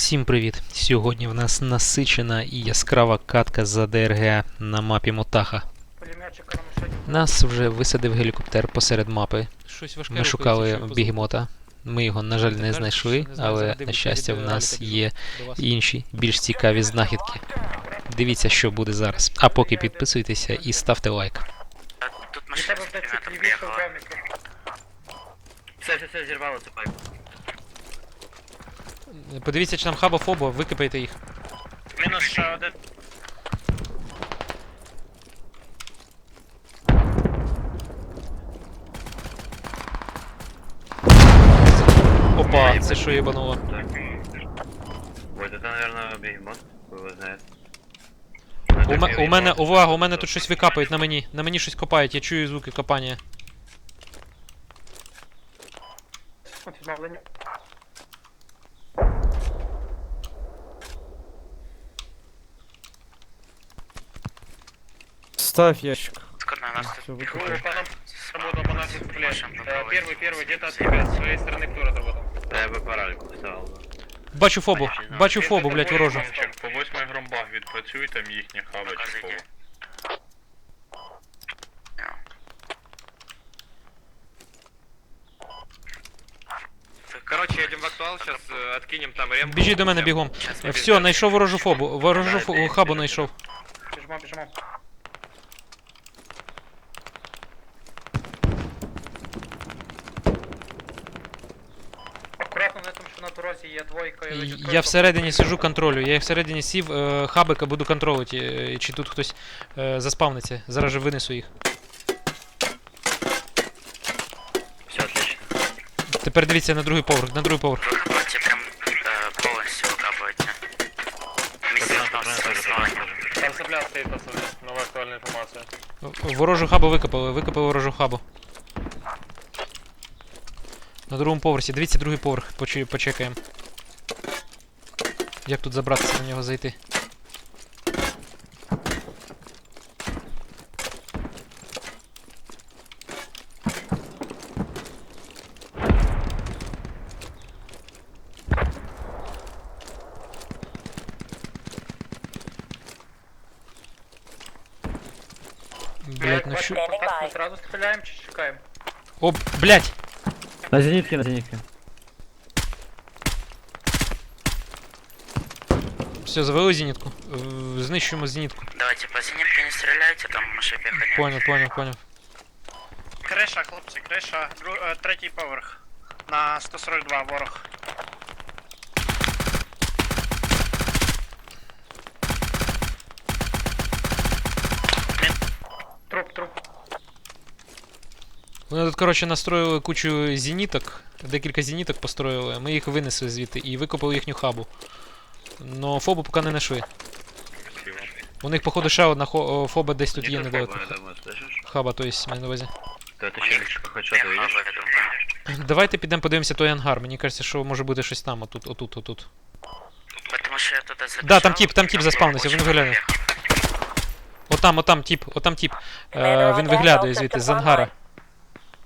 Всім привіт! Сьогодні в нас насичена і яскрава катка за ДРГ на мапі Мотаха. Нас вже висадив гелікоптер посеред мапи. Ми шукали бігемота. Ми його, на жаль, не знайшли, але на щастя в нас є інші більш цікаві знахідки. Дивіться, що буде зараз. А поки підписуйтеся і ставте лайк. Тут машина все, все, зірвало цю пайку. Подивіться, чи там хаба фобо, википайте їх. Мінус ще один. Опа, це що єбануло? Ой, это, наверное, бегемот, вы его знаете. У, ме- у мене, увага, у мене тут щось викапають на мені. На мені щось копають, я чую звуки копання. Відновлення. Ставь ящик. Скоро на нас Всё, тут выкопай. пехота. По нам сработал по нашей стрелять. Машин Э, попробуй. Первый, первый, где-то от тебя, с своей стороны кто разработал? Да, я бы паральку вставил бы. Бачу фобу, бачу фобу, блять, ворожу. По восьмій громбах відпрацюй, там їхні хаби чи Показуйте. кого. Короче, едем в актуал, сейчас откинем там ремку. Біжіть до мене бігом. Сейчас Е, Все, знайшов ворожу фобу. Ворожу фо- хабу знайшов. Біжимо, біжимо. дорозі є двойка і І зачекай, Я щоб- всередині сижу, контролю. Я всередині сів, е, хабика буду контролити, е, чи тут хтось е, заспавниться. Зараз же винесу їх. Все, отлично. Тепер дивіться на другий поверх, на другий поверх. Вы хапаете прям э, полностью выкапываете. Вместе Пацаны, с пацаны, основанием. Там сопля стоит, пацаны. Новая актуальная информация. В- Ворожу хабу викопали, викопали ворожу хабу. На другому поверсі. Дивіться другий поверх, почу- почекаємо. Як тут забратися на нього зайти? Блять, ну Давай, що. контакт, Ми сразу стріляємо чи чекаємо? О, блять! На зенитке, на зенитке. Все, завели зенітку. Е, Знищуємо зенітку. Давайте по зенитке не стреляйте, там машепеха нет. Понял, понял, понял. Криша, хлопці, криша, е, третій поверх. На 142 ворог. Труп, труп. Вони тут, коротше, настроїли кучу зеніток, декілька зеніток построїли, ми їх винесли звідти і викопали їхню хабу. Но фобу поки не знайшли. У них, походу, ще одна хо- о, фоба десь тут є Нету недалеко. фоба, я думаю, слышишь? Хаба, то есть, маю на увазі. Ты это еще хочу, ты видишь? Давайте підемо подивимося той ангар. Мені кажеться, що може бути щось там, отут, отут, отут. Потому что я туда забежал. Да, там тип, там тип заспавнився, очень він виглядає. много Отам, отам тип, отам тип. Е, він виглядає звідти з ангара.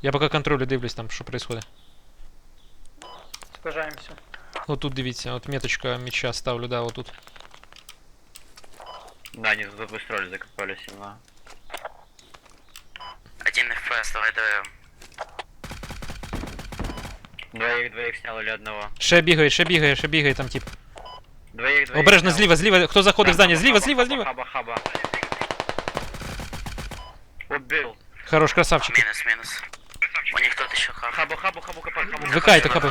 Я поки контролю дивлюсь там, що відбувається. Сближаємося. Отут дивіться, от меточка меча ставлю, да, отут. Да, они тут выстроили, закопали сильно. Один FPS, давай даем. Двоих, двоих снял или одного? Ще бігає, ще бігає, ще бігає там тип. Двоих, двоих Обережно, снял. зліва, зліва, хто заходить в здання, Хаба, зліва, хаба, зліва, хаба, зліва. Хаба, хаба. Убил. Хорош, красавчики. Минус, минус. У них тут еще хаб. Хабу, хабу, хабу, копай, хабу. Викайте, хабу.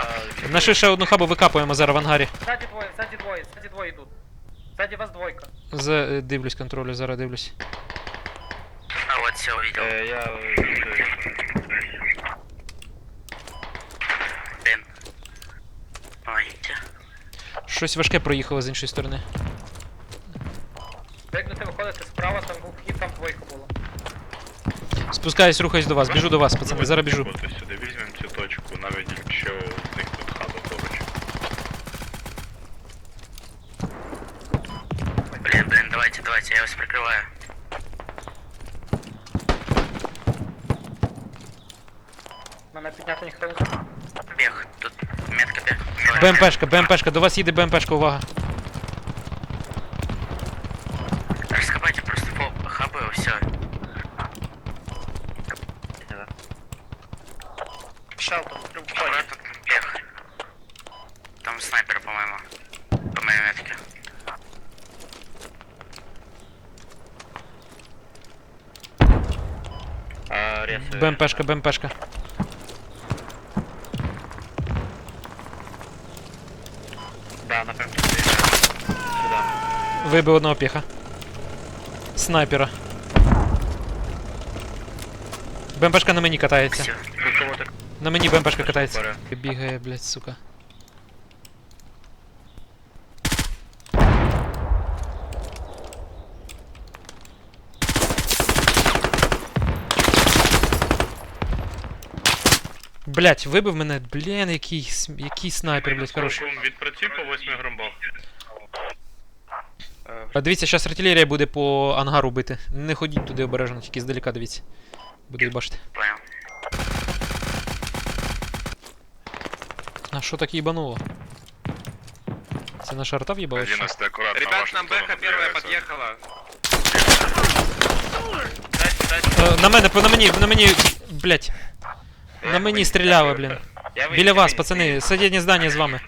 Нашли ще одну хабу викапуємо зараз в ангарі. Ззаді двоє, ззаді двоє, ззаді двоє йдуть. Ззаді вас двойка. З, е, дивлюсь, контролю, зараз дивлюсь. А вот все увидел. Е, я Блин. Помогите. Щось важке проїхало з іншої сторони. Як будете виходити справа, там був вхід, там двойка була. Спускаюсь, рухаюсь до вас, біжу до вас, пацани, зараз біжу. Сюди візьмемо цю точку, навіть якщо в них тут хаба поруч. Блин, блин, давайте, давайте, я вас прикрываю. Мене підняти ніхто не Бег, тут метка бег. БМПшка, БМПшка, до вас їде БМПшка, увага. БМПшка, БМПшка. Да, напевно, сюди. Вибив одного піха. Снайпера. БМПшка на мені катається. Все. Тут кого-то На мені БМПшка катається. бере. Бігає, блядь, сука. Блять, вибив мене, блін, який, який снайпер, блять, хороший. Відпрацюй по восьми громбах. А Дивіться, зараз артилерія буде по ангару бити. Не ходіть туди обережно, тільки здалека дивіться. Буду. Понял. А що так їбануло? Це наша арта в'їбала? чи що? аккуратно. Ребят, нам Бэха первая подъехала. Е, на мене, по- на мені, на мені, блять. На мені стріляли, блін. Біля вас, пацани, сусіднє здання з вами.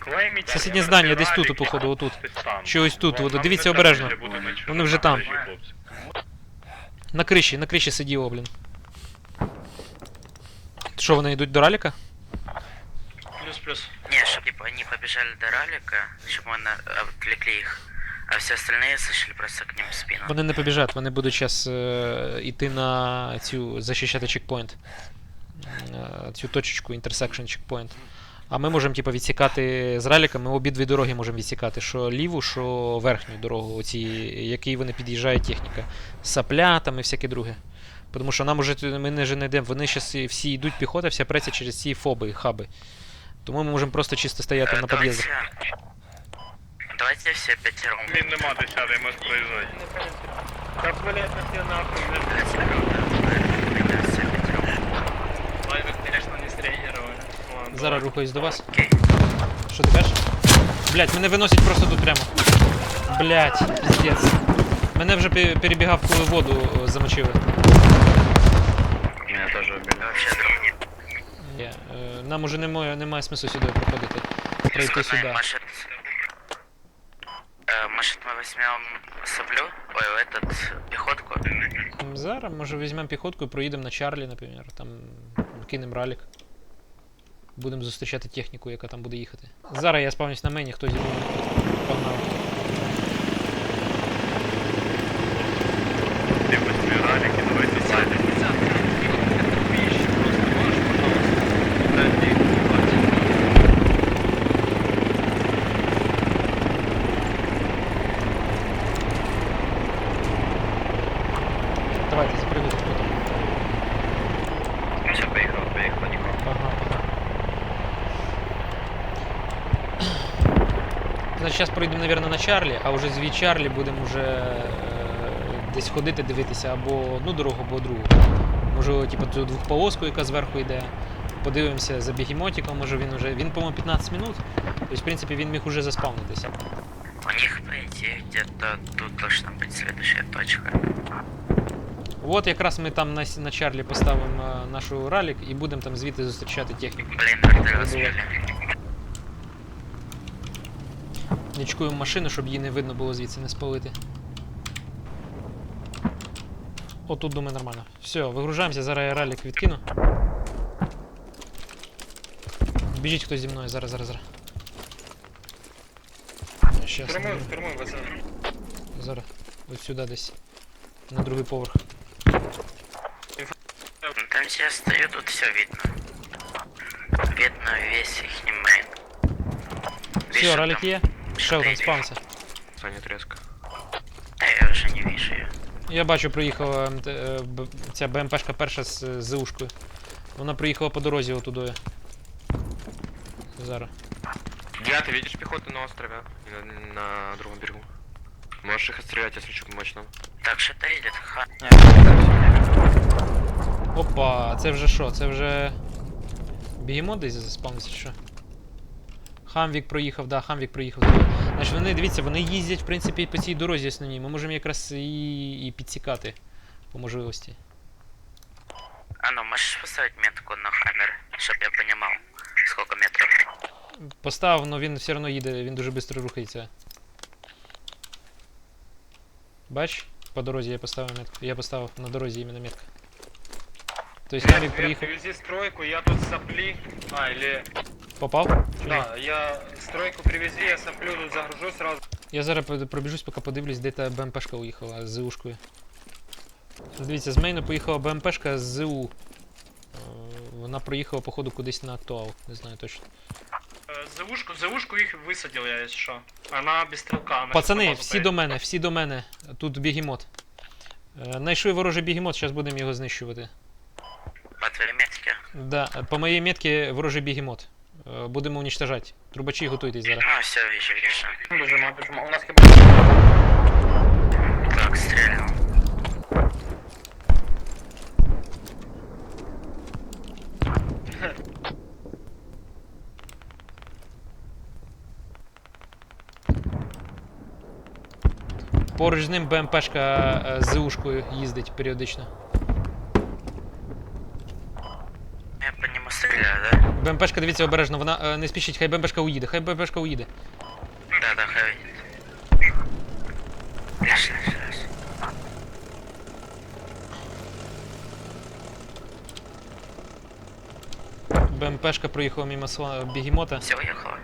Сусіднє здання, десь тут, походу, отут. Чи ось тут, от, дивіться обережно. Вони вже там. На криші, на криші сиділо, блін. Що, вони йдуть до раліка? Плюс-плюс. Не, чтобы типа они побежали до ралика, чтобы мы на- отвлекли их. А все остальные сошли просто к ним в спину. Вони не побіжать, вони будуть зараз е, йти на цю захищати чекпоінт. Е, цю точечку, intersection чекпоінт. А ми можемо типу, відсікати з раліка, ми обидві дороги можемо відсікати, що ліву, що верхню дорогу, оці, який вони під'їжджає техніка. Сапля там і всяке друге. Тому що нам уже ми не же не йдемо. Вони зараз всі йдуть піхота, вся преться через ці фоби, хаби. Тому ми можемо просто чисто стояти на під'їздах. давайте все пятером. Він нема десятий, ми проїжджати. Так, блядь, на нахуй. Давайте давайте все пятером. Лайвы, конечно, не среагировали. Ладно. Зараз рухаюсь до вас. Окей. Що ти кажеш? Блять, мене виносять просто тут прямо. Блять, піздець. Мене вже пе- перебігав, коли воду е, замочили. Мене теж обіг. Вообще друг. Є, е, Нам уже немає, немає смислу сюди проходити. Прийти Исходная сюди. Машет... Э, может мы возьмем соплю? Ой, этот, пехотку? М, Зараз, може, візьмемо піхотку і проїдемо на Чарлі, наприклад. Там кинемо ралік. Будемо зустрічати техніку, яка там буде їхати. Зараз я спавнюсь на мені, хтось зі мною погнав. Ти восьми раліки, давайте сядемо. Давайте, запрыгуйте хто там. Все, поїхав, поїхав, нікого. Ага, ага. Значить, зараз пройдемо, мабуть, на Чарлі, а вже з Чарлі будемо вже е, десь ходити, дивитися або одну дорогу, або другу. Може, типу, ту двохполоску, яка зверху йде. Подивимося за бігемотиком, може він вже. Він, по-моєму, 15 минут. Тобто, в принципі, він міг уже заспавнитися. У них, по идее, где-то тут должна быть следующая точка. От якраз ми там на, на Чарлі поставимо е, нашу ралік і будемо там звідти зустрічати техніку. Блин, вертолет Нічкуємо машину, щоб її не видно було звідси не спалити. О, тут думаю нормально. Все, вигружаємося, зараз я ралік відкину. Біжіть хтось зі мною, зараз, зараз, зараз. Щас, Штурмуем, штурмуем, пацаны. зараз. Ось сюди десь. На другий поверх. Там все стою, тут все видно. Видно весь их мейн. Все, ралік є. Шелдон, спавнся. Саня резко. Да я уже не вижу ее. Я бачу, приїхала МТ, е, Б- ця БМПшка перша з з ушкою. Вона приїхала по дорозі отудою. Зараз. Диа, ты видишь пехоту на острове? На, на другом берегу. Можешь их отстрелять, если что, помочь нам. Так, что-то едет. Ха. Опа, це вже що? Це вже. Бігемот десь заспавнився чи що? Хамвік проїхав, да, Хамвік проїхав. Значить, вони, дивіться, вони їздять, в принципі, по цій дорозі основній. Ми можемо якраз і, і підсікати по можливості. А ну, можешь поставить метку на хаммер, чтобы я понимал, сколько метров? Поставив, але він все одно їде, він дуже швидко рухається. Бач, по дорозі я поставив метку. Я поставив на дорозі іменно метку. Тобто Хамвік приїхав. Привези стройку, я тут сопли. А, или... Попав? Чи ні? Да, я стройку привези, я соплю, тут загружу сразу. Я зараз пр- пробіжусь, поки подивлюсь, де та БМПшка уїхала з ЗУшкою. Дивіться, з мейну поїхала БМПшка з ЗУ. Е, Вона проїхала, походу, кудись на актуал, не знаю точно. Е, Завушку, завушку їх висадив я, якщо що. Вона без стрілка. вона Пацани, щас всі до мене, всі до мене. Тут бігемот. Е, Знайшли ворожий бігемот, зараз будемо його знищувати. По твоей метке? Да, по моїй метці ворожий бігемот. Е, Будемо уничтожати. Трубачі готуйтесь зараз. А, все, вижу, вижу. Біжимо, біжимо. У нас хіба... Так, стрелял. Поруч з ним БМПшка е, з ЗУшкою їздить періодично. Я нему да? БМПшка, дивіться обережно, вона е, не спішить, хай БМПшка уїде, хай БМПшка уїде. Да, да, хай. Лишь, лишь, лишь. БМПшка проїхала мимо сла- бігемота. Все, уехала.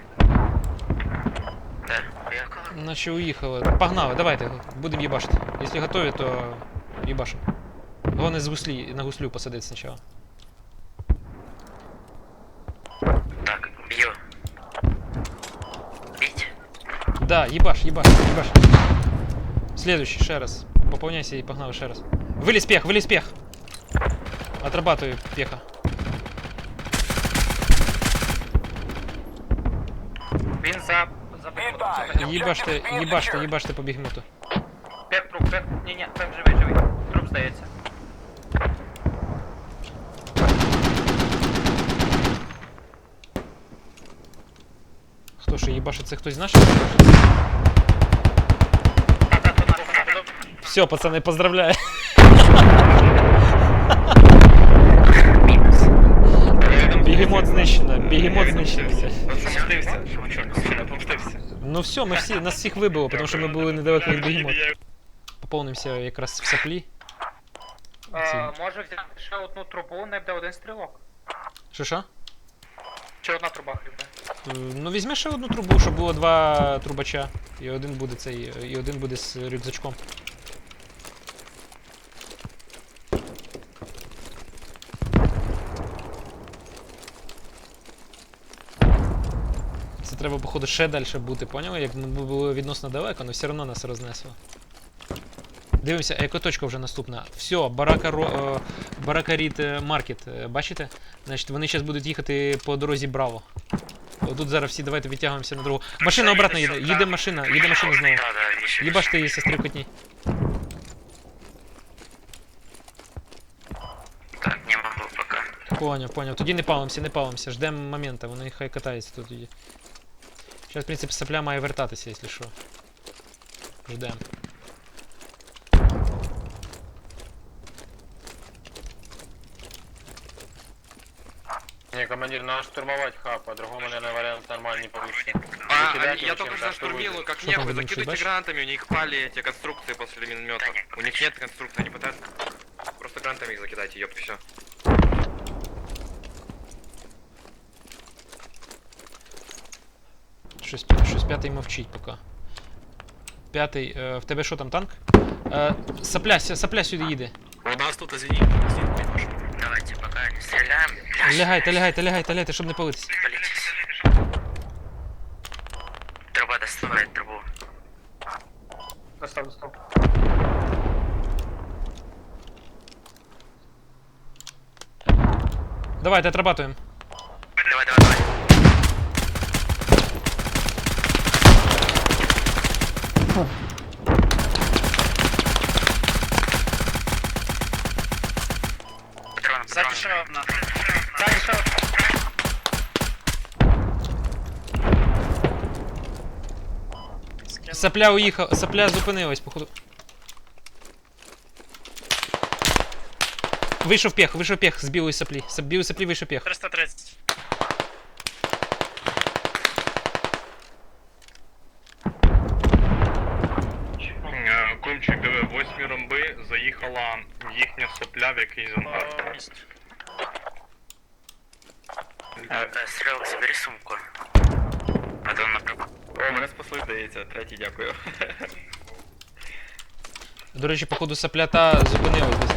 Да, уехала. Наче уїхала. Погнали, давайте, будемо їбашити. Якщо готові, то їбашимо. Головне з гуслі, на гуслю посадити спочатку. Да, їбаш, їбаш, їбаш. Следующий, ще раз. Поповняйся і погнали ще раз. Виліз пех, виліз пех. Отрабатую пеха. Він за... за бігмотом. Їбаште, їбаште, їбаште по бігемоту. Пек труп, пек... Ні, ні, пек живий, живий. Труп здається. Хто ще їбашить, це хтось з наших? Все, пацани, поздравляю. Бігемот знищено, бігемот знищено. Помстився. Помстився. Ну все, ми всі, нас всіх вибило, тому що ми були недалеко від бігемота. Поповнимося якраз в саплі. Може взяти ще одну трубу, не буде один стрілок. Що що? Чи одна труба хлібе? Е, Ну візьми ще одну трубу, щоб було два трубача. І один буде цей, і один буде з рюкзачком. Це треба, походу, ще далі бути, поняли? Як ми було відносно далеко, але все одно нас рознесло. Дивимося, екоточка вже наступна. Все, барака, е, е, Маркет. е, Бачите? Значить, вони зараз будуть їхати по дорозі Браво. Тут зараз всі давайте відтягуємося на дорогу. Машина обратно їде. Їде машина, їде машина знову. Їбаш ти її сестри котні. Так, не могу пока. Поняв, поняв. Тоді не палимося, не палимося. Ждемо моменту, вони хай катаються тут тоді. Зараз, в принципі, сапля має вертатися, якщо що. Ждемо. Ні, командир, надо штурмувати хаб, по-другому, наверное, варіант нормальний получится. А, Закидать они- я его только чем-то, что штурмил, как Что там, нехуй, Вадим, закидывайте съебашь? гранатами, у них пали эти конструкции после миномета. У них нет конструкции, они пытаются... Просто гранатами их закидайте, ёпт, все. Щось, п'я- щось п'ятий мовчить поки. П'ятий, е, в тебе що там танк? Е, сапля, ся- сапля сюди їде. У нас тут зенит. Давайте пока не стреляем. Лягайте, лягайте, лягайте, лягайте, щоб не палитись. Полетись. Труба доставает трубу. Достав, достав. Давайте, отрабатуємо. Сапля уїхав, сапля зупинилась, походу. Вийшов пех, вийшов пех з білої саплі. З білої саплі вийшов пех. 330. Е, Кумчик, диви, восьмі ромби заїхала їхня сопля в якийсь ангар. О, міст. Э, забери сумку. А то на... О, мене спасли, здається. Третій, дякую. До речі, походу сапля та зупинилась десь.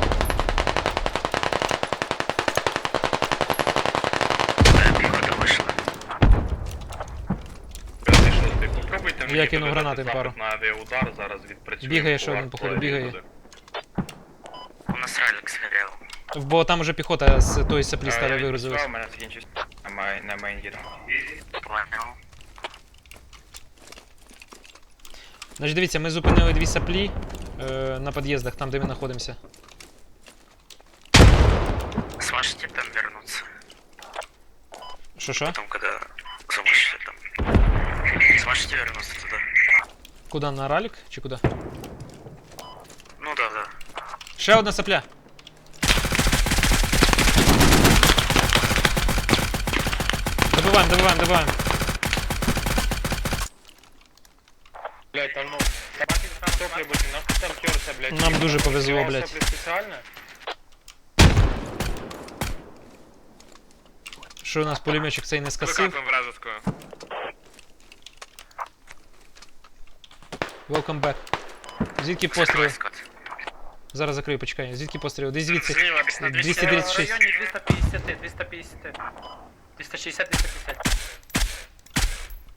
Пехота вышла. П'ятий, попробуйте мені Я кинув гранати запит пару. на авіаудар, зараз відпрацюємо. Бігає ще один, походу, бігає. У нас ралик сгорел. Бо там уже піхота з тої саплі стала вигрузилась. У мене закінчився на мейн їду. Понял. Значить, дивіться, ми зупинили дві саплі е, на під'їздах, там де ми знаходимося. Сможете там вернуться? Що що? Потом, когда замышляете там. Сможете вернуться туда? Куди на ралік чи куди? Ну да, да. Ще одна сапля. Добиваємо, добиваємо, добиваємо. Блять, там ну, собаки там сопли будут, нахуй там терся, блять. Нам дуже повезло, блядь. Сопли специально? Що у нас пулеметчик цей не скасив? вражескую. Welcome back. Звідки Закрой, постріли? Скотт. Зараз закрию, почекай. Звідки постріли? Десь звідси. Зліва, десь на 236. В районі 250, 250. 260, 250.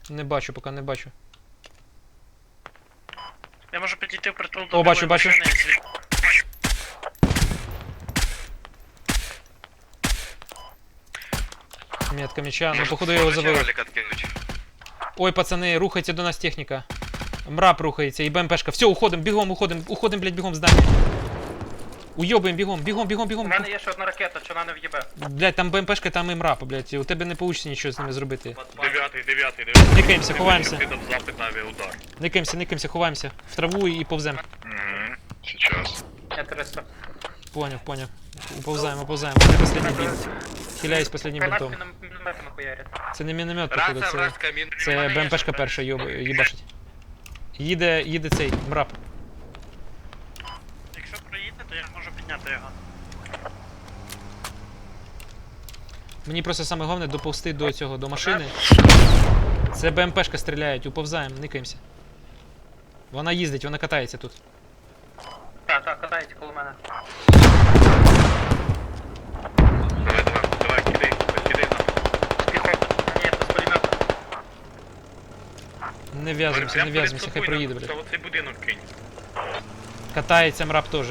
Не бачу, поки не бачу. Я можу підійти в притул до О, бачу, білої бачу. машини і звід- Метка меча. Ну, походу я його завалив. откинуть. Ой, пацани, рухається до нас техніка. Мрап рухається і БМПшка. Все, уходим, бігом, уходим, уходим, блядь, бігом з здання. Уйобуємо, бігом, бігом, бігом, У бігом. мене є ще одна ракета, чи вона не в'їбе? Блядь, там БМПшка, там і мрап, блядь. У тебе не вийде нічого з ними зробити. Дев'ятий, дев'ятий, дев'ятий. Никаємося, ховаємося. Кидав запит на авіаудар. Никаємося, никаємося, ховаємося. В траву і повзем. Угу. Сейчас. Я 300. Поняв, поняв. Уповзаємо, уповзаємо. Це останній бій. Хиляюсь останнім бінтом. мінометами хуярять. Це не міномет, походу, це, це БМПшка перша йоб, їбашить. Їде, їде цей, мрап. Якщо проїде, то я можу підняти його. Мені просто саме головне доповзти до цього, до машини. Це БМПшка стріляють, уповзаємо, никаємося. Вона їздить, вона катається тут. Так, так, катається коло мене. Давай, давай, давай, кидай, кидай Ні, це з пулемета. Не в'язуємося, не в'язуємося, хай проїде, блядь. Оцей будинок кинь. Катається мрап теж.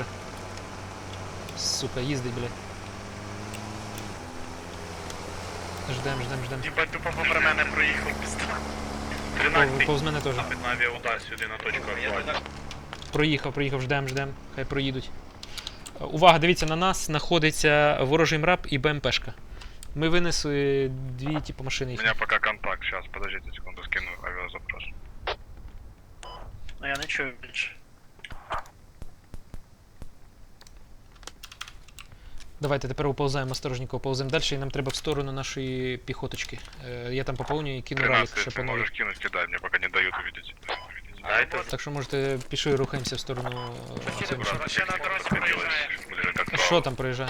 Сука, їздить, блядь. Ждем, ждем, ждем. Їбать, тупо попри мене проїхав пізда. Пов- 13 Повз мене теж. запит авіаудар сюди на точку актуальну. Проїхав, проїхав, ждем, ждем. Хай проїдуть. Е, Увага, дивіться, на нас знаходиться ворожий мрап і БМПшка. Ми винесли дві типу машини У їх. меня пока контакт, сейчас, подождите секунду, скину авиазапрос. Ну я не чую більше. Давайте тепер уповзаємо осторожненько, повземо далі, і нам треба в сторону нашої піхоточки. Е, я там поповнюю і кину ралік ще если по новій. можешь кинуть, кидай, мне пока не дают увидеть. Дайте. Так що можете пішли рухаємося в сторону е, на. Ближе. Що там проїжджає?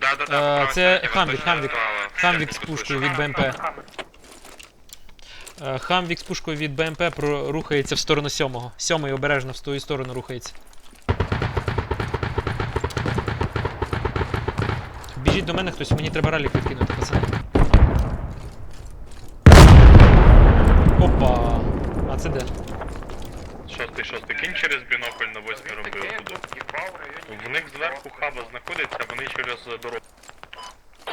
Да, да, Е, да. це Хамвік, Хамвік. Хамвік з пушкою від БМП. Е, Хамвік з пушкою від БМП про- рухається в сторону сьомого. Сьомий обережно в ту сторону рухається. Біжіть до мене хтось, мені треба ралік відкинути, пацани. Опа! А це де? Шостий, шостий, кинь через бінокль на восьмі ромби туди. В них зверху хаба знаходиться, вони через дорогу.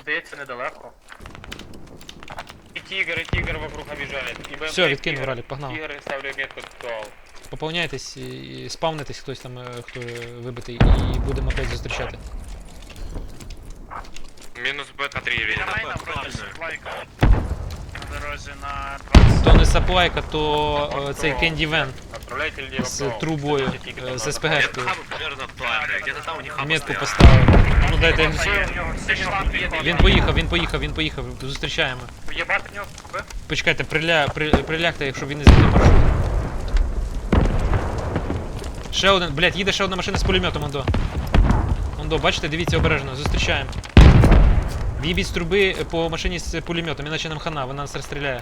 Здається, недалеко. И тигр, и тигр вокруг обижает. И БМП, Все, відкинув тигр. ралік, погнали. Тигр, ставлю метку актуал. Поповняйтесь і і спавнитесь хтось там, е, хто вибитий, і будемо опять зустрічати. Минус БК-3 видно. Давай на вроді. На дорозі на 20. То не саплайка, то е, цей Кенді Вен. Отправляйте людей в з окно. трубою, е, з надо СПГшкою. примерно актуальная. Где-то там у них Метку поставив. Ну дайте. Шланги. Він поїхав, він поїхав, він поїхав. Зустрічаємо. В'єбати в нього в Почекайте, приля, при, прилягте, якщо він не змінив маршрут. Ще один, блядь, їде ще одна машина з пулеметом, Ондо. Ондо, бачите, дивіться обережно, зустрічаємо. В'їбіть з труби по машині з пулеметом, іначе нам хана, вона нас розстріляє.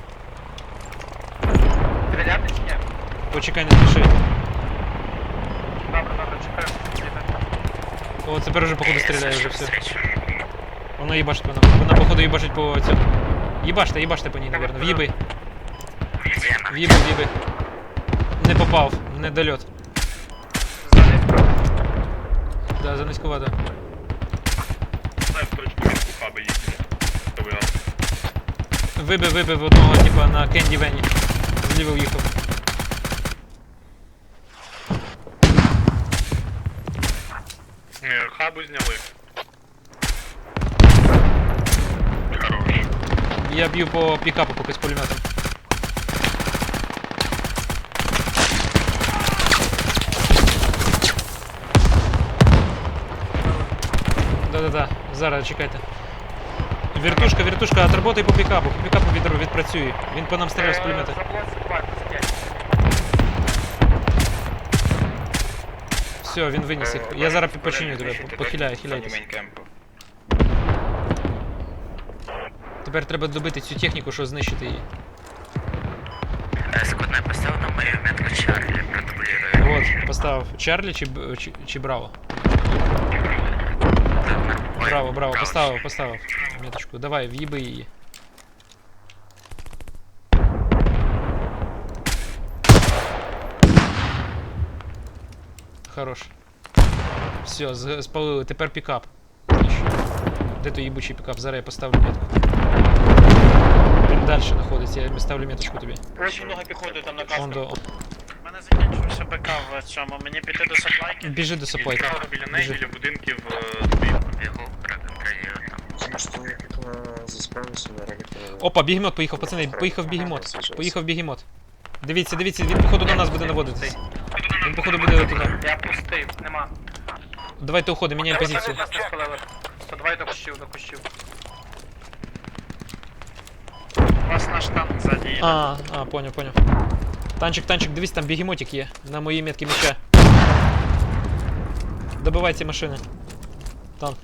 Стріляти чи ні? Почекай, не спіши. Добре, добре, чекаю. О, тепер уже походу стріляє вже все. Воно їбашить по нам. Вона походу їбашить по цьому. Їбаште, їбаште по ній, наверное. В'їби, она? в'їби, в'їби. Не попав, недольот. Да, за низькувато. Дай в мітку хаба їхню. ТВА. Вибив, вибив одного, типа, на Кенді Вені. Зліва уїхав. Е, Хабу зняли. Я б'ю по пікапу поки з пулеметом. Да-да-да, зараз чекайте. Вертушка, вертушка, отработай по пікапу, по пікапу від, відпрацює. Він по нам стріляв з пулемета. Все, він виніс їх. Я зараз починю тебе, похиляю, хиляйтесь. Тепер треба добити цю техніку, щоб знищити її. Э, Скотная поставил на мою метку Чарли, продублирую. Вот, поставив. Чарлі чи, чи, чи Браво? Браво, браво, поставив, поставив. Меточку. Давай, в'їби її. Хорош. Все, спалили. Тепер пікап. Де той їбучий пікап? Зараз я поставлю метку. Він далі знаходиться, я ставлю меточку тобі. Очень много пехоты там на каске. Он до... У мене закінчився БК в цьому. Мені піти до саплайки. Біжи до саплайки. Біжи. біля будинків е, стоїть. Бегу, проконтролирую там. Опа, бігемот поїхав, пацани, поїхав бігемот. Поїхав бігемот. Дивіться, дивіться, він походу на нас буде наводитись. Він походу буде туди. Я пустий, нема. Давайте уходимо, міняємо позицію. Нас не спалили. 102 до кущів, до кущів. У вас наш танк ззаді є. А, а, поняв, поняв. Танчик, танчик, дивись, там бігемотик є. На моїй метці меча. Добивайте машини. Танк.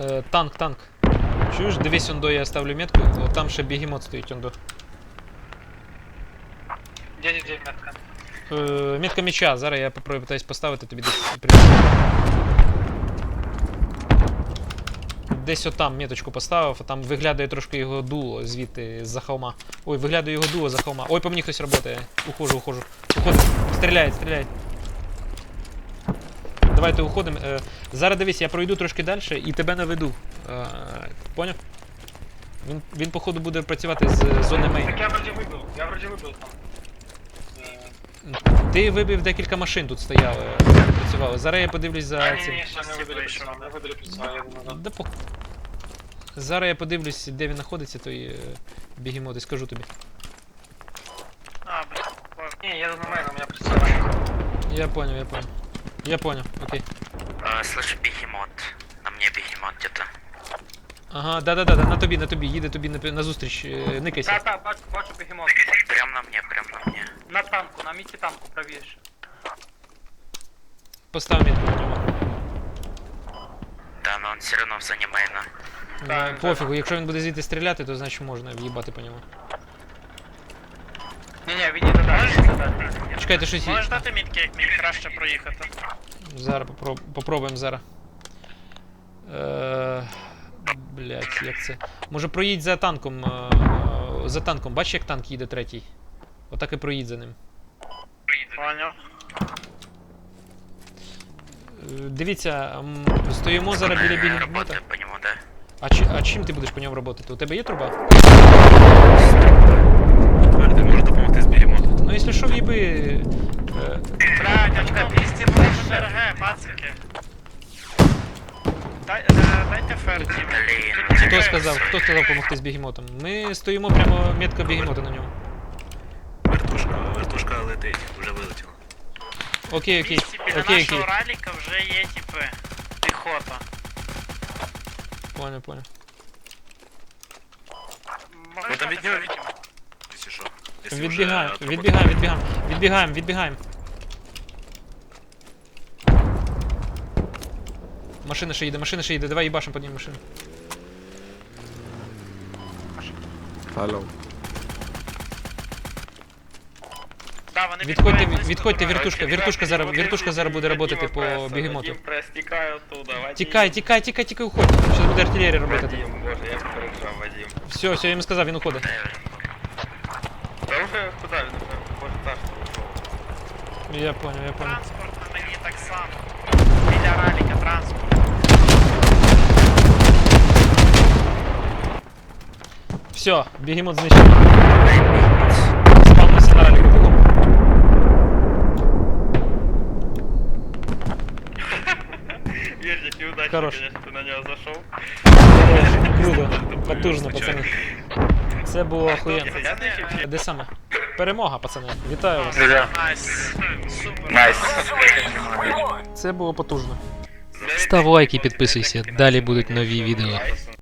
Е, танк, танк. Чуєш, дивись, ондо я ставлю метку, там ще бігемот стоїть ондо. Де де метка? Е, метка меча, зараз я попробую питаюсь поставити тобі десь. Десь отам меточку поставив, а там виглядає трошки його дуло звідти з-за холма. Ой, виглядає його дуло за холма. Ой, по мені хтось працює. Ухожу, ухожу. Уходить. Стріляють, стріляють. Давайте уходимо. Е, зараз дивись, я пройду трошки далі і тебе наведу. Е, поняв? Він, він, походу, буде працювати з зони мейн. Так я вроді вибив, я вроді вибив там. Ти вибив декілька машин тут стояли, працювали. Зараз я подивлюсь за цим. ні, ще не вибили працював, не вибили працював, я думаю. Да пох... Зараз я подивлюсь, де він знаходиться, той е, бігемот, і скажу тобі. А, блядь. Ні, я за у мене працював. Я понял, я понял. Я понял, окей. А, слышу бегемот. На мне бегемот где-то. Ага, да-да-да, на тобі, на тобі, їде тобі на, на зустріч, е, никайся. Так, так, бачу, бачу бегемот. Прям на мне, прям на мне. На танку, на міті танку правіше. Постав метку на нього. Да, но он все равно в зоне майна. Е, Пофігу, якщо він буде звідти стріляти, то значить можна в'їбати по ньому. Ні, ні, він не додати. Чекайте, щось є. Можеш дати мітки, як мені краще проїхати? Зараз попроб... попробуємо зараз. Е... Блять, як це. Може проїдь за танком. е, За танком. Бачиш, як танк їде третій? Отак і проїдь за ним. Поняв. Е, Дивіться, м, стоїмо зараз біля. Работаю по нему, да. А, чи, а чим ти будеш по ньому працювати? У тебе є труба? Ти можеш допомогти з бігемотом? Ну, якщо що, в'їби. Е, Бля, дядька, 200 РГ, пацики. Дай, е, дайте. Тут Хто сказав, хто сказав допомогти з бігемотом? Ми стоїмо прямо метка бігемота на ньому. Вертушка, вертушка летить, вже вилетіла. Окей, окей, Місці біля окей, нашого окей. раліка вже є, типи, піхота. Понял, понял. Можеш Ну, там від нього від- Якщо що. Якщо вже Відбігаємо, відбігаємо, відбігаємо, відбігаємо, відбігаємо. Машина ще їде, машина ще їде, давай їбашим по ній машину. Алло. Да, вони Відходьте, підбирають близько відходьте, до вертушка, вертушка зараз, вертушка зараз буде працювати по бігемоту. Простікай оттуда, Вадим. Тікай, тікай, тікай, тікай, уходь. Зараз буде артилерія працювати. Вадим, боже, я пережав, Вадим. Все, все, я йому сказав, він уходить. Та вже куди він вже? Боже, царство пішло. Я понял, я понял. Транспорт на мені так само. Біля раліка транспорт. Все, бігемот знищений. Спавнився на раліку і удачі, Хорош. конечно, ти на нього зайшов. Круто, потужно, пацани. Це було охуєнно. Я Де саме? Перемога, пацани. Вітаю вас. Найс. Найс. Це було потужно. Став лайк і підписуйся, далі будуть нові відео.